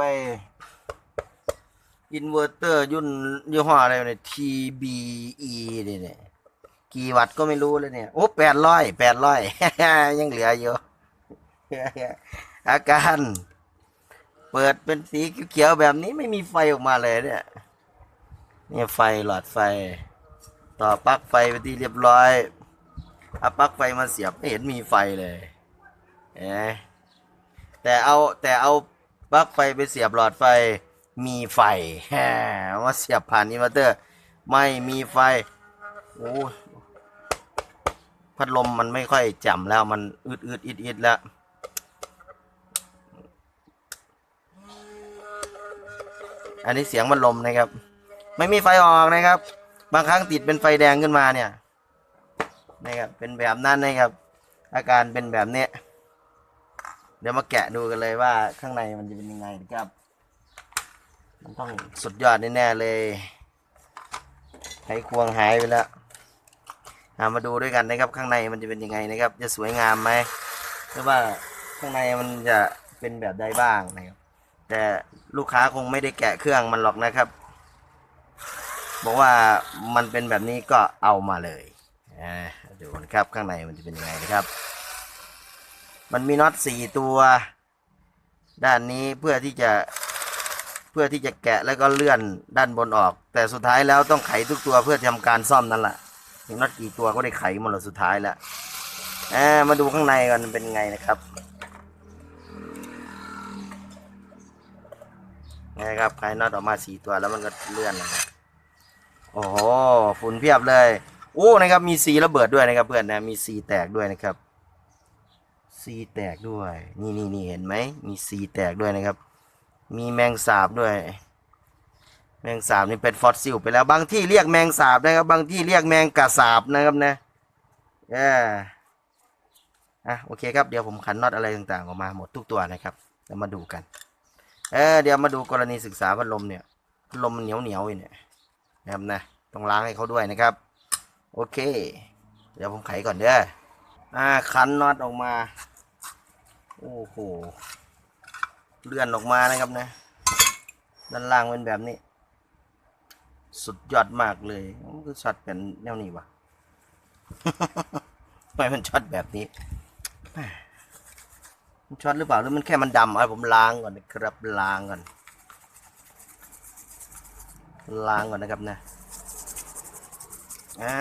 ไฟอินเวอร์เตอร์ยุ่นยี่ห้ออะไรเนี่ย TBE นี่เนี่ยกี่วัตต์ก็ไม่รู้เลยเนี่ย โอ้แปดร้อยแปดร้อยยังเหลืออยู่ อาการ เปิดเป็นสีเขียวๆแบบนี้ไม่มีไฟออกมาเลยเนี่ยเนี่ยไฟหลอดไฟ ต่อปลั๊กไฟไปที่เรียบร้อยเอาปลั๊กไฟมาเสียบไม่เห็นมีไฟเลยเอ๊แต่เอาแต่เอา ปลั๊กไฟไปเสียบหลอดไฟมีไฟแฮมาเสียบผ่านอินเวอร์เตอร์ ไม่มีไฟโอ้พัดลมมันไม่ค่อยจำแล้วมันอืดอืดอิดอิดแล้วอันนี้เสียงมันลมนะครับ ไม่มีไฟออกนะครับ บางครั้งติดเป็นไฟแดงขึ้นมาเนี่ยนะครับเป็นแบบนั้นนะครับ อาการเป็นแบบนี้ เดี๋ยวมาแกะดูกันเลยว่าข้างในมันจะเป็นยังไงนะครับ มันต้องสุดยอดแน่ๆเลยไขควงหายไปแล้วเอามาดูด้วยกันนะครับ ข้างในมันจะเป็นยังไงนะครับ จะสวยงามไหมหรือว่าข้างในมันจะเป็นแบบใดบ้างนะครับแต่ลูกค้าคงไม่ได้แกะเครื่องมันหรอกนะครับ บอกว่ามันเป็นแบบนี้ก็เอามาเลยดูนะครับข้างในมันจะเป็นยังไงนะครับ มันมีน็อตสี่ตัว ด้านนี้เพื่อที่จะเพื่อที่จะแกะแล้วก็เลื่อนด้านบนออก แต่สุดท้ายแล้วต้องไขทุกตัวเพื่อทำการซ่อมนั่นแหละมีน็อตกี่ตัวก็ได้ไขหมดแล้วสุดท้ายแล้วมาดูข้างในกันเป็นไงนะครับนะครับไขน็อตออกมาสี่ตัวแล้วมันก็เลื่อนนะครับโอ้โหฝุ่นเพียบเลย โอ้นะครับมีซีระเบิดด้วยนะครับเพื่อนนะมีซีแตกด้วยนะครับ ซีแตกด้วย นี่นี่นี่เห็นไหม มีซีแตกด้วยนะครับ มีแมงสาบด้วย แมงสาบนี่เป็นฟอสซิลไปแล้ว บางที่เรียกแมงสาบนะครับ บางที่เรียกแมงกะสาบนะครับนะเอออะโอเคครับ เดี๋ยวผมขันน็อตอะไรต่างๆออกมาหมดทุกตัวนะครับแล้วมาดูกัน เออเดี๋ยวมาดูกรณีศึกษาพัดลมเนี่ย พัดลมมันเหนียวเหนียวอยู่เนี่ยนะครับนะ ต้องล้างให้เขาด้วยนะครับ โอเค เดี๋ยวผมไขก่อนเด้ออ่าคันน็อตออกมา โอ้โห เลื่อนออกมานะครับนะ ด้านล่างเป็นแบบนี้ สุดยอดมากเลยมันคือช็อตเป็นแนวนี้วะทำไมมันช็อตแบบนี้มันช็อตหรือเปล่าหรือมันแค่มันดำเอาผมล้างก่อนนะครับล้างก่อนล้างก่อนนะครับนะอ่า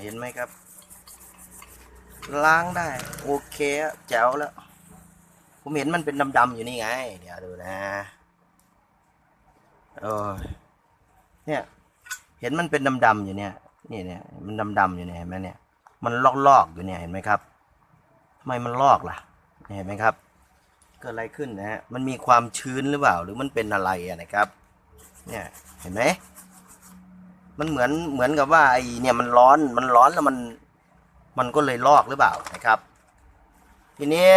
เห็นไหมครับ ล้างได้ โอเคแจ๋วแล้ว ผมเห็นมันเป็นดำๆอยู่นี่ไง เดี๋ยวดูนะโอ้ยเนี่ย เห็นมันเป็นดำๆอยู่เนี่ย นี่เนี่ย มันดำๆอยู่เนี่ยเห็นไหมเนี่ย มันลอกๆอยู่เนี่ยเห็นไหมครับทำไมมันลอกล่ะ เห็นไหมครับ เกิดอะไรขึ้นนะฮะ มันมีความชื้นหรือเปล่า หรือมันเป็นอะไรอะนะครับ เนี่ย เห็นไหม มันเหมือนเหมือนกับว่าไอเนี่ยมันร้อน มันร้อนแล้วมัน มันก็เลยลอกหรือเปล่านะครับ ทีนี้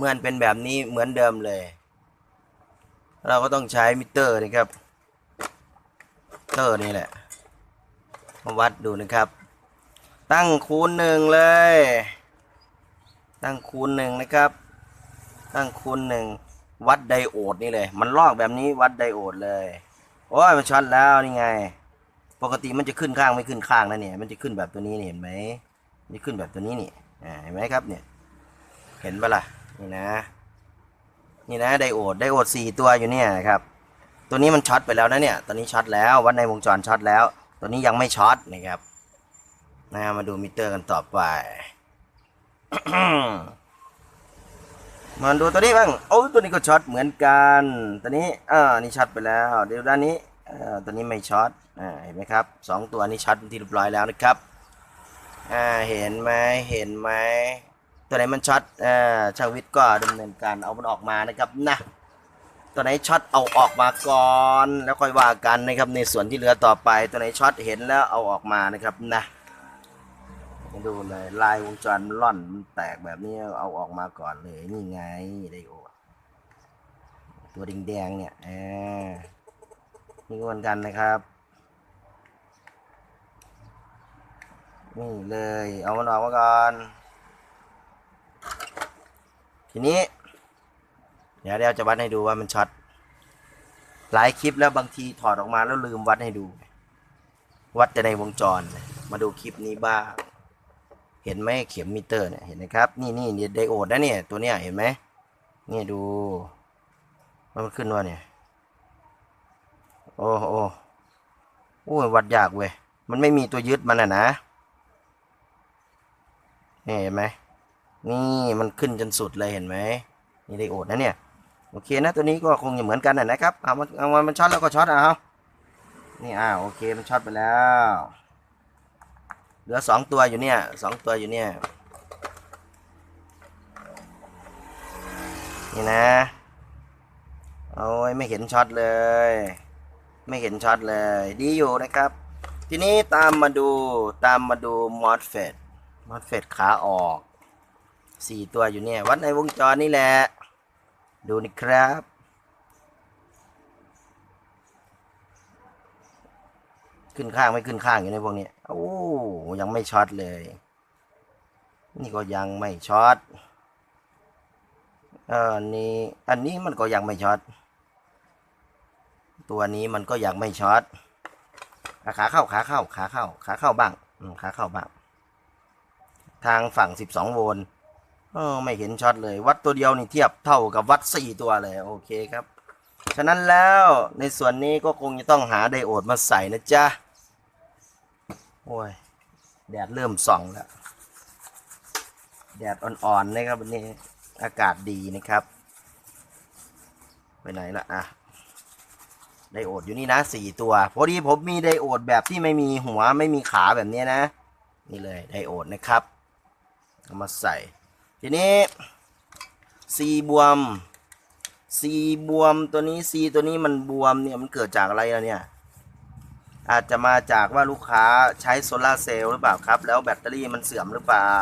เมื่อนเป็นแบบนี้เหมือนเดิมเลย เราก็ต้องใช้มิเตอร์นะครับ เตอร์นี่แหละมาวัดดูนะครับ ตั้งคูณหนึ่งเลย ตั้งคูณหนึ่งนะครับ ตั้งคูณหนึ่งวัดไดโอดนี่เลย มันลอกแบบนี้วัดไดโอดเลย โอ้ยมันช็อตแล้วนี่ไง ปกติมันจะขึ้นข้างไม่ขึ้นข้างนะเนี่ย มันจะขึ้นแบบตัวนี้เห็นไหมมันจะขึ้นแบบตัวนี้นี่เห็นไหมครับเนี่ย เห็นปะล่ะ นี่นะ นี่นะไดโอดไดโอดสี่ตัวอยู่เนี่ยนะครับ ตัวนี้มันช็อตไปแล้วนะเนี่ย ตอนนี้ช็อตแล้ววัดในวงจรช็อตแล้ว ตัวนี้ยังไม่ช็อตนะครับนะมาดูมิเตอร์กันต่อไป มาดูตัวนี้บ้างโอ้ตัวนี้ก็ช็อตเหมือนกัน ตัวนี้อ่านี่ช็อตไปแล้ว เดี๋ยวด้านนี้อ่อตัวนี้ไม่ช็อตอ่าเห็นไหมครับสองตัวนี้ช็อตที่เรียบร้อยแล้วนะครับอ่าเห็นไหมเห็นไหม ตัวไหนมันช็อตอ่าชาวิทย์ก็ดำเนินการเอามันออกมานะครับนะตัวไหนช็อตเอาออกมาก่อน แล้วค่อยว่ากันนะครับในส่วนที่เหลือต่อไป ตัวไหนช็อตเห็นแล้วเอาออกมานะครับนะดูเลยลายวงจรมันล่อนมันแตกแบบนี้เอาออกมาก่อนเลยนี่ไงไดโอตัวแดงๆเนี่ยอ่านี่ก็เหมือนกันนะครับนี่เลยเอามันออกมาก่อน ทีนี้ เดี๋ยวเดี๋ยวจะวัดให้ดูว่ามันช็อตหลายคลิปแล้วบางทีถอดออกมาแล้วลืมวัดให้ดู วัดจะในวงจร มาดูคลิปนี้บ้างเห็นไหมเข็มมิเตอร์เนี่ยเห็นไหมครับ นี่นี่ไดโอดนะเนี่ยตัวเนี้ยเห็นไหมนี่ดูว่ามันขึ้นว่าเนี่ย โอ้โอ้โอ้วัดยากเว้ยมันไม่มีตัวยึดมันอะนะนี่เห็นไหม นี่มันขึ้นจนสุดเลยเห็นไหมนี่ไดโอดนะเนี่ยโอเคนะตัวนี้ก็คงจะเหมือนกันนะนะครับเอามันเอามันมันช็อตแล้วก็ช็อตเอานี่อ่าโอเคมันช็อตไปแล้วเหลือสองตัวอยู่เนี่ยสองตัวอยู่เนี่ยนี่นะโอ้ยไม่เห็นช็อตเลย ไม่เห็นช็อตเลย ดีอยู่นะครับ ทีนี้ตามมาดูตามมาดูมอสเฟตมอสเฟตขาออก สี่ตัวอยู่เนี่ย วัดในวงจรนี่แหละ ดูนี่ครับ ขึ้นข้างไม่ขึ้นข้างอยู่ในพวกนี้โอ้ยังไม่ช็อตเลย นี่ก็ยังไม่ช็อตอันนี้อันนี้มันก็ยังไม่ช็อตตัวนี้มันก็ยังไม่ช็อตขาเข้าขาเข้าขาเข้าขาเข้าบ้างขาเข้าบ้าง ทางฝั่ง 12 โวลต์ เออไม่เห็นช็อตเลย วัดตัวเดียวนี่เทียบเท่ากับวัด4ตัวเลย โอเคครับ ฉะนั้นแล้วในส่วนนี้ก็คงจะต้องหาไดโอดมาใส่นะจ๊ะ โอ้ย แดดเริ่มส่องแล้ว แดดอ่อนๆนะครับวันนี้อากาศดีนะครับ ไปไหนละอะไดโอดอยู่นี่นะสี่ตัวพอดีผมมีไดโอดแบบที่ไม่มีหัวไม่มีขาแบบนี้นะ นี่เลยไดโอดนะครับเอามาใส่ ทีนี้ซีบวมซีบวมตัวนี้ซีตัวนี้มันบวมเนี่ยมันเกิดจากอะไรล่ะเนี่ย อาจจะมาจากว่าลูกค้าใช้โซลาเซลล์หรือเปล่าครับ แล้วแบตเตอรี่มันเสื่อมหรือเปล่า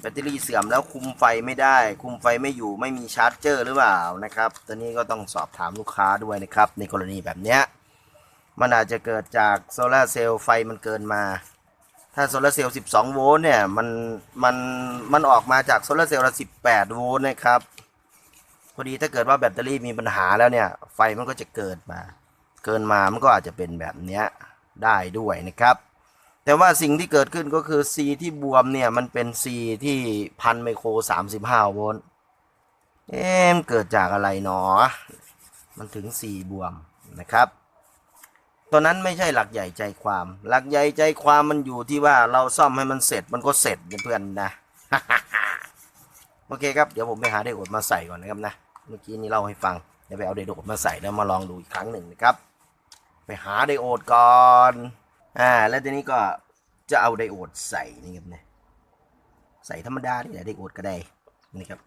แบตเตอรี่เสื่อมแล้วคุมไฟไม่ได้ คุมไฟไม่อยู่ไม่มีชาร์จเจอร์หรือเปล่านะครับ ตัวนี้ก็ต้องสอบถามลูกค้าด้วยนะครับ ในกรณีแบบเนี้ยมันอาจจะเกิดจากโซลาเซลล์ไฟมันเกินมา ถ้าโซลาร์เซลล์ 12 โวลต์เนี่ย มัน มัน มันออกมาจากโซลาร์เซลล์ละ 18 โวลต์นะครับ พอดีถ้าเกิดว่าแบตเตอรี่มีปัญหาแล้วเนี่ย ไฟมันก็จะเกิดมา เกินมา มันก็อาจจะเป็นแบบเนี้ยได้ด้วยนะครับ แต่ว่าสิ่งที่เกิดขึ้นก็คือ C ที่บวมเนี่ย มันเป็น C ที่พันไมโคร 35 โวลต์ เอ๊ะมันเกิดจากอะไรหนอ มันถึง C บวมนะครับ ตัวนั้นไม่ใช่หลักใหญ่ใจความ หลักใหญ่ใจความมันอยู่ที่ว่าเราซ่อมให้มันเสร็จมันก็เสร็จเพื่อนนะ โอเคครับ เดี๋ยวผมไปหาไดโอดมาใส่ก่อนนะครับนะ เมื่อกี้นี้เล่าให้ฟัง เดี๋ยวไปเอาไดโอดมาใส่แล้วมาลองดูอีกครั้งหนึ่งนะครับ ไปหาไดโอดก่อน อ่า แล้วทีนี้ก็จะเอาไดโอดใส่นี่ครับเนี่ย ใส่ธรรมดานี่แหละไดโอดก็ได้นี่ครับ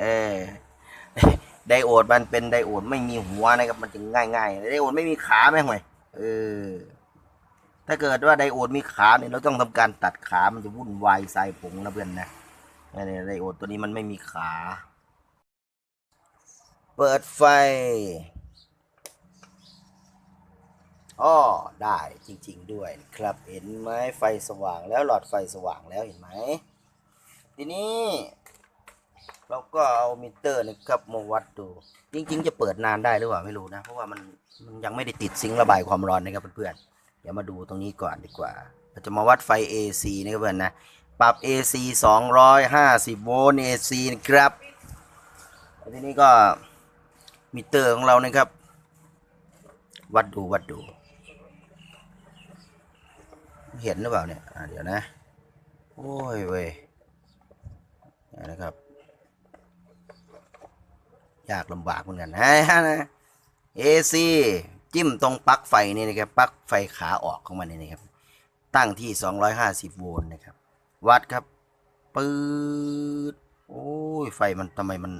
เออ ไดโอดมันเป็นไดโอดไม่มีหัวนะครับ มันจะง่ายๆไดโอดไม่มีขาไหมห่วยเออถ้าเกิดว่าไดโอดมีขาเนี่ยเราต้องทำการตัดขามันจะวุ่นวายทรายผงนะเพื่อนนะนี่ไดโอดตัวนี้มันไม่มีขา เปิดไฟอ้อได้จริง ๆ ด้วยครับเห็นไหมไฟสว่างแล้วหลอดไฟสว่างแล้วเห็นไหมทีนี้ เราก็เอามิเตอร์นะครับมาวัดดู จริง ๆ จะเปิดนานได้หรือเปล่าไม่รู้นะ เพราะว่ามันมันยังไม่ได้ติดซิงค์ระบายความร้อนนะครับเพื่อนๆ เดี๋ยวมาดูตรงนี้ก่อนดีกว่า เราจะมาวัดไฟ AC นะครับเพื่อนนะ ปรับ AC 250 โวลต์ AC นะครับทีนี้ก็มิเตอร์ของเรานะครับ วัดดูวัดดู เห็นหรือเปล่าเนี่ยเดี๋ยวนะ โอ้ยเว่ยนะครับ ยากลำบากเหมือนกันนะนะ AC จิ้มตรงปลั๊กไฟนี่นะครับปลั๊กไฟขาออกของมันนี่นะครับ ตั้งที่ 250 โวลต์นะครับ วัดครับปืดโอ้ยไฟมันทำไมมัน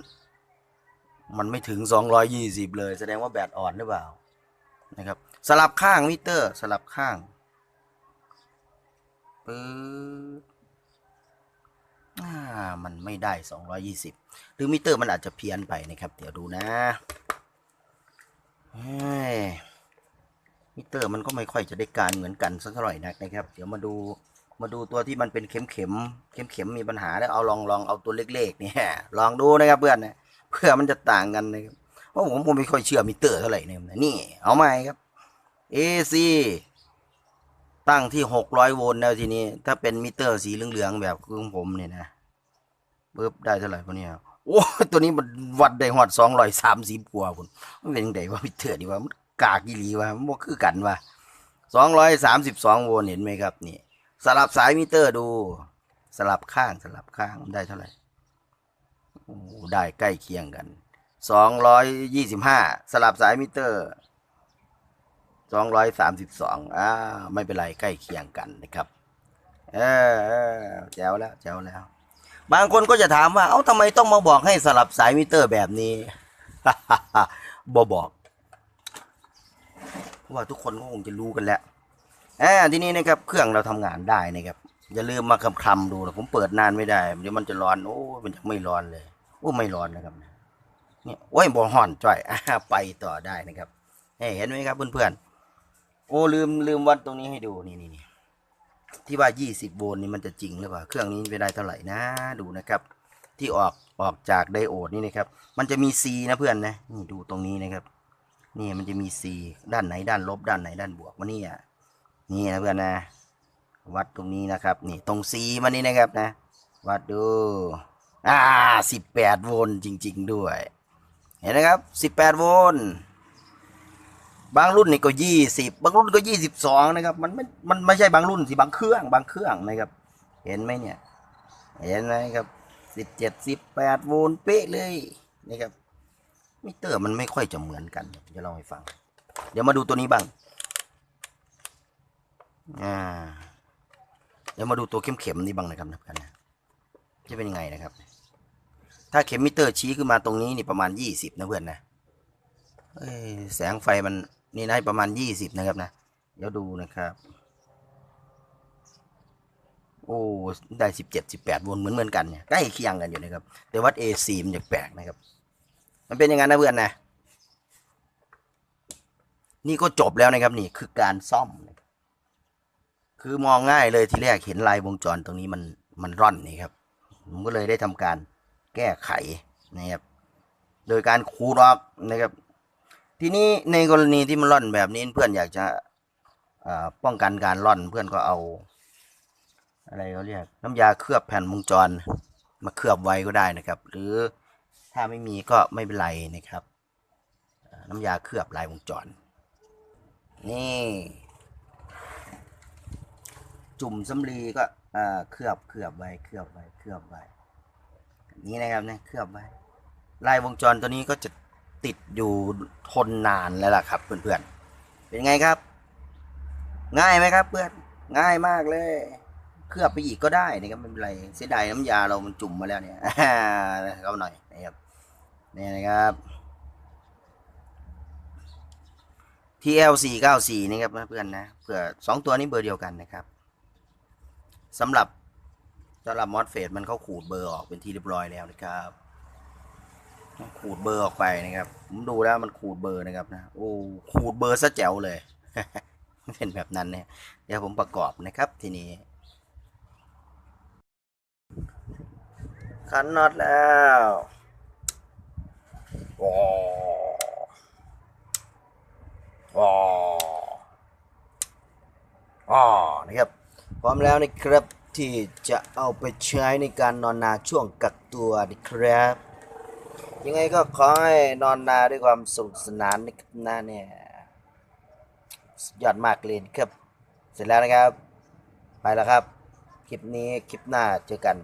มันไม่ถึง 220 เลย แสดงว่าแบตอ่อนหรือเปล่านะครับ สลับข้างมิเตอร์ สลับข้างปืด มันไม่ได้ 220 หรือมิเตอร์มันอาจจะเพี้ยนไปนะครับ เดี๋ยวดูนะมิเตอร์มันก็ไม่ค่อยจะได้การเหมือนกันสักเท่าไหร่นักนะครับ เดี๋ยวมาดูมาดูตัวที่มันเป็นเข็มเข็มเข็มเข็มมีปัญหาแล้วเอาลองลองเอาตัวเล็กๆเนี่ยลองดูนะครับเพื่อนนะเพื่อมันจะต่างกันนะครับเพราะผมผมไม่ค่อยเชื่อมิเตอร์เท่าไหร่เนี่ยนี่เอาใหม่ครับ AC ตั้งที่หกร้อยโวลต์แล้วทีนี้ ถ้าเป็นมิเตอร์สีเหลืองๆแบบของผมเนี่ยนะปึ๊บได้เท่าไหร่พวกนี้โอ้ตัวนี้มันวัดได้หอดสองร้อยสามสิบกว่าคุณมันเป็นยังไงว่ามิเตอร์ดีว่ามันกากอีหลีว่ามันบ่คือกันว่าสองร้อยสามสิบสองโวลต์เห็นไหมครับนี่สลับสายมิเตอร์ดู สลับข้างสลับข้างได้เท่าไหร่โอ้ได้ใกล้เคียงกันสองร้อยยี่สิบห้าสลับสายมิเตอร์ สองร้อยสามสิบสองอ่าไม่เป็นไรใกล้เคียงกันนะครับเออเออแจ๋วแล้วแจ๋วแล้ว บางคนก็จะถามว่า เอ้าทำไมต้องมาบอกให้สลับสายมิเตอร์แบบนี้ บอบอก เพราะว่าทุกคนก็คงจะรู้กันแล้วอ่าทีนี้นะครับเครื่องเราทำงานได้นะครับอย่าลืมมาคำคำดูนะผมเปิดนานไม่ได้เดี๋ยวมันจะร้อนโอ้มันจะไม่ร้อนเลยโอ้ไม่ร้อนนะครับเนี่ยโอ้ยบอห่อนจ่อยอไปต่อได้นะครับเฮ้ยเห็นไหมครับเพื่อนๆ โอ้ลืมลืมวัดตรงนี้ให้ดูนี่นี่นี่ที่ว่า 20 โวลต์นี่มันจะจริงหรือเปล่า เครื่องนี้ไปได้เท่าไหร่นะดูนะครับ ที่ออกออกจากไดโอดนี่นะครับ มันจะมี C นะเพื่อนนะนี่ดูตรงนี้นะครับนี่มันจะมี C ด้านไหนด้านลบด้านไหนด้านบวกวะเนี่ยนี่นะเพื่อนนะวัดตรงนี้นะครับ นี่ตรงซีมันนี่นะครับนะ วัดดูอ่าสิบแปดโวลต์จริง ๆ ด้วย เห็นนะครับสิบแปดโวลต์ บางรุ่นนี่ก็ยี่สิบบางรุ่นก็ยี่สิบสองนะครับ มันไม่ มันไม่ใช่บางรุ่นสิบางเครื่องบางเครื่องนะครับ เห็นไหมเนี่ย เห็นไหมครับสิบเจ็ดสิบแปดโวลต์เป๊ะเลยนะครับมิเตอร์มันไม่ค่อยจะเหมือนกันจะเล่าให้ฟัง เดี๋ยวมาดูตัวนี้บ้างอ่าเดี๋ยวมาดูตัวเข็มๆนี่บ้างนะครับนะกันนะจะเป็นยังไงนะครับ ถ้าเข็มมิเตอร์ชี้ขึ้นมาตรงนี้นี่ประมาณยี่สิบนะเพื่อนนะแสงไฟมัน นี่ได้ประมาณยี่สิบนะครับนะเดี๋ยวดูนะครับ โอ้ได้สิบเจ็ดสิบแปดวนเหมือนเหมือนกันเนี่ยใกล้เคียงกันอยู่นะครับ แต่วัด AC มันจะแปลกนะครับ มันเป็นอย่างนั้นนะเพื่อนนะ นี่ก็จบแล้วนะครับนี่คือการซ่อม คือมองง่ายเลยทีแรกเห็นลายวงจรตรงนี้มันมันร่อนนี่ครับ ผมก็เลยได้ทำการแก้ไขนะครับ โดยการขูดออกนะครับ ทีนี้ในกรณีที่มันร่อนแบบนี้เพื่อนอยากจะป้องกันการร่อนเพื่อนก็เอา อะไรเขาเรียกน้ำยาเคลือบแผ่นวงจร มาเคลือบไว้ก็ได้นะครับ หรือถ้าไม่มีก็ไม่เป็นไรนะครับ น้ำยาเคลือบลายวงจร นี่ จุ่มสำลีก็เคลือบเคลือบไว้เคลือบไว้เคลือบไว้นี่นะครับเนี่ยเคลือบไว้ลายวงจรตัวนี้ก็จะ ติดอยู่ทนนานแล้วล่ะครับเพื่อนๆ เป็นไงครับ ง่ายไหมครับ เพื่อน ง่ายมากเลย เคลือบไปอีกก็ได้นะครับไม่เป็นไรเสียดายน้ำยาเรามันจุ่มมาแล้วเนี่ยเอาหน่อยนะครับนี่นะครับ TL 4 9 4 นะครับเพื่อนนะเพื่อสองตัวนี้เบอร์เดียวกันนะครับสำหรับสำหรับมอสเฟดมันเขาขูดเบอร์ออกเป็นที่เรียบร้อยแล้วนะครับ ขูดเบอร์ออกไปนะครับ ผมดูแล้วมันขูดเบอร์นะครับนะโอ้ขูดเบอร์ซะแจ๋วเลยเป็นแบบนั้นเนี่ยเดี๋ยวผมประกอบนะครับทีนี้ขันน็อตแล้วว้าวว้าวอ๋อนะครับพร้อมแล้วนะครับที่จะเอาไปใช้ในการนอนนาช่วงกักตัวนะครับ ยังไงก็ขอให้นอนนาด้วยความสนุกสนานนะครับนะเนี่ยสุดยอดมากเลยครับ เสร็จแล้วนะครับ ไปแล้วครับ คลิปนี้คลิปหน้าเจอกัน